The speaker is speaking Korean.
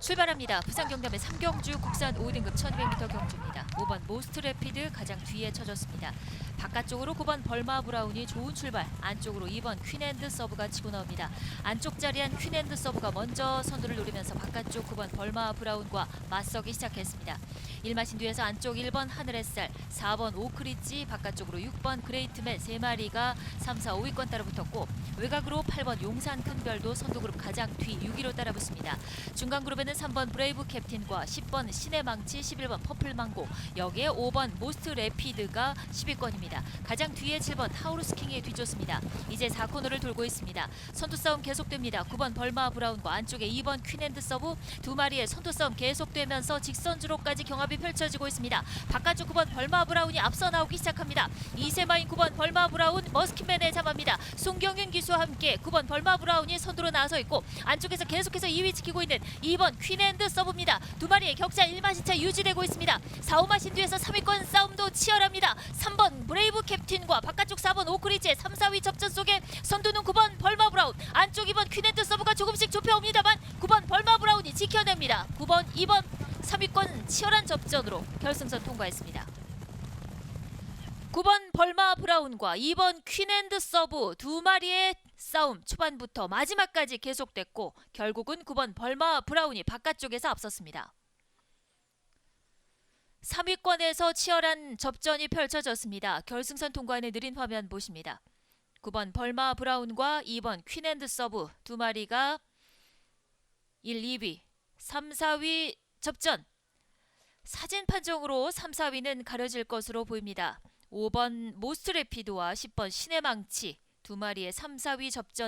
출발합니다. 부산 경남의 삼경주 국산 5등급 1200m 경주입니다. 5번 모스트 레피드 가장 뒤에 쳐졌습니다. 바깥쪽으로 9번 벌마 브라운이 좋은 출발, 안쪽으로 2번 퀸앤드 서브가 치고 나옵니다. 안쪽 자리한 퀸앤드 서브가 먼저 선두를 노리면서 바깥쪽 9번 벌마 브라운과 맞서기 시작했습니다. 1마신 뒤에서 안쪽 1번 하늘햇살, 4번 오크리지, 바깥쪽으로 6번 그레이트맨 3마리가 3, 4, 5위권 따라붙었고 외곽으로 8번 용산 큰별도 선두그룹 가장 뒤 6위로 따라붙습니다. 중간 그룹에는 3번 브레이브 캡틴과 10번 신의 망치, 11번 퍼플 망고, 여기에 5번 모스트 레피드가 10위권입니다. 가장 뒤에 7번 타우루스 킹이 뒤쫓습니다. 이제 4코너를 돌고 있습니다. 선두 싸움 계속됩니다. 9번 벌마 브라운과 안쪽에 2번 퀸앤드 서브 두 마리의 선두 싸움 계속되면서 직선주로까지 경합이 펼쳐지고 있습니다. 바깥쪽 9번 벌마 브라운이 앞서 나오기 시작합니다. 이세마인 9번 벌마 브라운 머스킨맨에 잡합니다. 송경윤 기수와 함께 9번 벌마 브라운이 선두로 나서 있고 안쪽에서 계속해서 2위 지키고 있는 2번 퀸앤드 서브입니다. 두 마리의 격차 1마신 차 유지되고 있습니다. 4, 5마신 뒤에서 3위권 싸움도 치열합니다. 3번 브레이브 캡틴과 바깥쪽 4번 오크리지의 3, 4위 접전 속에 선두는 9번 벌마 브라운 안쪽 2번 퀸앤드 서브가 조금씩 좁혀옵니다만 9번 벌마 브라운이 지켜냅니다. 9번, 2번 3위권 치열한 접전으로 결승선 통과했습니다. 9번 벌마 브라운과 2번 퀸앤드 서브 두 마리의 싸움 초반부터 마지막까지 계속됐고 결국은 9번 벌마 브라운이 바깥쪽에서 앞섰습니다. 3위권에서 치열한 접전이 펼쳐졌습니다. 결승선 통과하는 느린 화면 보십니다. 9번 벌마 브라운과 2번 퀸앤드 서브 두 마리가 1, 2위, 3, 4위 접전. 사진 판정으로 3, 4위는 가려질 것으로 보입니다. 5번 모스트 레피드와 10번 신의 망치 두 마리의 3, 4위 접전은